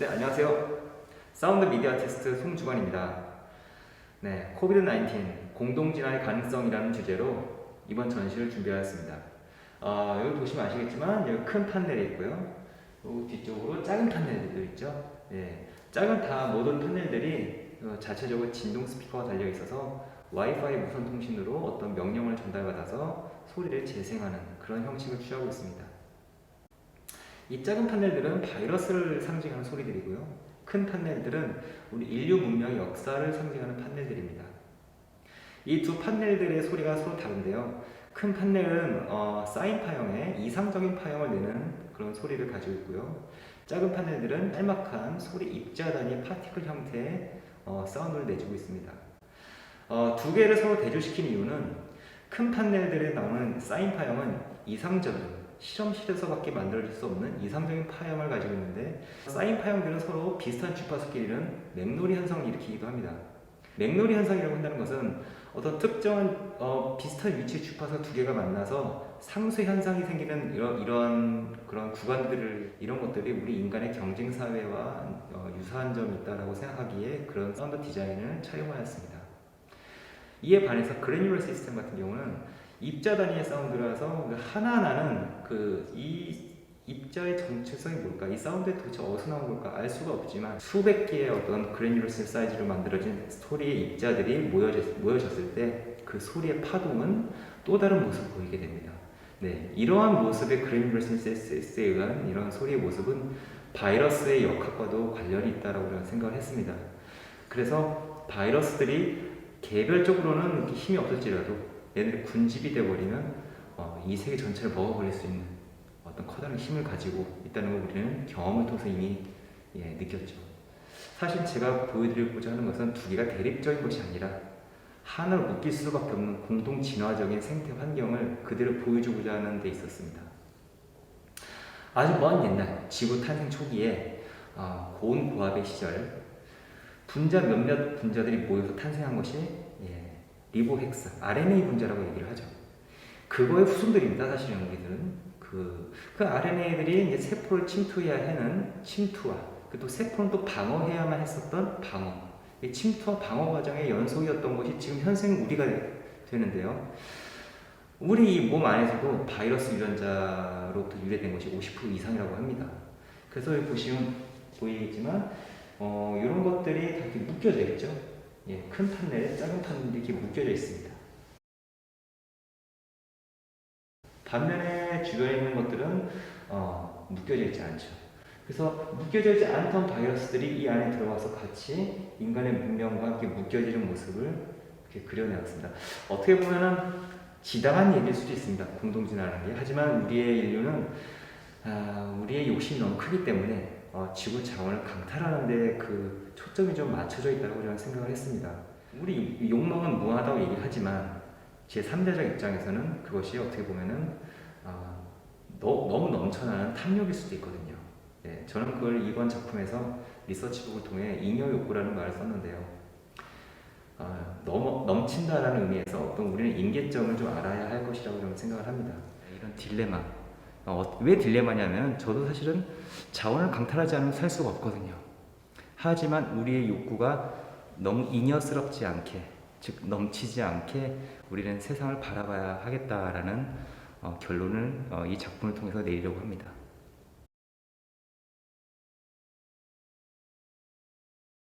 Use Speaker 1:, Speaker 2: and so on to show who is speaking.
Speaker 1: 네, 안녕하세요. 사운드 미디어 아티스트 송주관입니다. 네, 코비드-19 공동진화의 가능성이라는 주제로 이번 전시를 준비하였습니다. 어, 여기 보시면 아시겠지만 여기 큰 판넬이 있고요. 요 뒤쪽으로 작은 판넬들도 있죠. 예, 작은 다 모든 판넬들이 어, 자체적으로 진동 스피커가 달려 있어서 와이파이 무선 통신으로 어떤 명령을 전달받아서 소리를 재생하는 그런 형식을 취하고 있습니다. 이 작은 판넬들은 바이러스를 상징하는 소리들이고요. 큰 판넬들은 우리 인류 문명의 역사를 상징하는 판넬들입니다. 이 두 판넬들의 소리가 서로 다른데요. 큰 판넬은 어, 사인 파형의 이상적인 파형을 내는 그런 소리를 가지고 있고요. 작은 판넬들은 짤막한 소리 입자 단위 파티클 형태의 어, 사운드를 내주고 있습니다. 어, 두 개를 서로 대조시킨 이유는 큰 판넬들에 나오는 사인 파형은 이상적인 실험실에서밖에 만들어질 수 없는 이상적인 파형을 가지고 있는데 사인 파형들은 서로 비슷한 주파수끼리는 맥놀이 현상을 일으키기도 합니다. 맥놀이 현상이라고 한다는 것은 어떤 특정한 어, 비슷한 위치의 주파수 두 개가 만나서 상쇄 현상이 생기는 이런 이런 그런 구간들을 이런 것들이 우리 인간의 경쟁 사회와 어, 유사한 점이 있다라고 생각하기에 그런 사운드 디자인을 차용하였습니다. 이에 반해서 그래뉴러 시스템 같은 경우는 입자 단위의 사운드라서 그 하나하나는 그 이 입자의 정체성이 뭘까, 이 사운드에 도대체 어디서 나온 걸까 알 수가 없지만 수백 개의 어떤 그래뉴러스 사이즈로 만들어진 소리의 입자들이 모여졌, 모여졌을 때 그 소리의 파동은 또 다른 모습을 보이게 됩니다. 네, 이러한 모습의 그래뉴러스에 의한 이런 소리의 모습은 바이러스의 역학과도 관련이 있다라고 생각을 했습니다. 그래서 바이러스들이 개별적으로는 힘이 없을지라도 얘네들이 군집이 돼버리면 어, 이 세계 전체를 먹어버릴 수 있는 어떤 커다란 힘을 가지고 있다는 걸 우리는 경험을 통해서 이미 예, 느꼈죠. 사실 제가 보여드리고자 하는 것은 두 개가 대립적인 것이 아니라 하나로 묶일 수밖에 없는 공동 진화적인 생태 환경을 그대로 보여주고자 하는 데 있었습니다. 아주 먼 옛날 지구 탄생 초기에 어, 고온 고압의 시절 분자 몇몇 분자들이 모여서 탄생한 것이 예, 리보헥사 RNA 분자라고 얘기를 하죠. 그거의 후손들입니다. 사실은 우리들은 그, 그 RNA들이 이제 세포를 침투해야 하는 침투와 그또 세포는 또 방어해야만 했었던 방어. 이 침투와 방어 과정의 연속이었던 것이 지금 현생 우리가 되는데요. 우리 몸 안에서도 바이러스 유전자로부터 유래된 것이 50% 이상이라고 합니다. 그래서 여기 보시면 보이겠지만 어, 이런 것들이 다 이렇게 묶여져 있죠. 예, 큰 판넬에 작은 판넬이 이렇게 묶여져 있습니다. 반면에 주변에 있는 것들은 어, 묶여져 있지 않죠. 그래서 묶여져 있지 않던 바이러스들이 이 안에 들어와서 같이 인간의 문명과 함께 묶여지는 모습을 이렇게 그려내었습니다. 어떻게 보면은 지당한 얘기일 수도 있습니다. 공동진화라는 게. 하지만 우리의 인류는 아, 우리의 욕심이 너무 크기 때문에 어, 지구 자원을 강탈하는데 그 초점이 좀 맞춰져 있다고 저는 생각을 했습니다. 우리 욕망은 무한하다고 얘기를 하지만 제 3자적 입장에서는 그것이 어떻게 보면은 어, 너, 너무 넘쳐나는 탐욕일 수도 있거든요. 네, 저는 그걸 이번 작품에서 리서치북을 통해 잉여 욕구라는 말을 썼는데요. 어, 넘, 넘친다라는 의미에서 어떤 우리는 임계점을 좀 알아야 할 것이라고 저는 생각을 합니다. 이런 딜레마. 어, 왜 딜레마냐면 저도 사실은 자원을 강탈하지 않으면 살 수가 없거든요. 하지만 우리의 욕구가 너무 잉여스럽지 않게, 즉 넘치지 않게 우리는 세상을 바라봐야 하겠다라는 어, 결론을 어, 이 작품을 통해서 내리려고 합니다.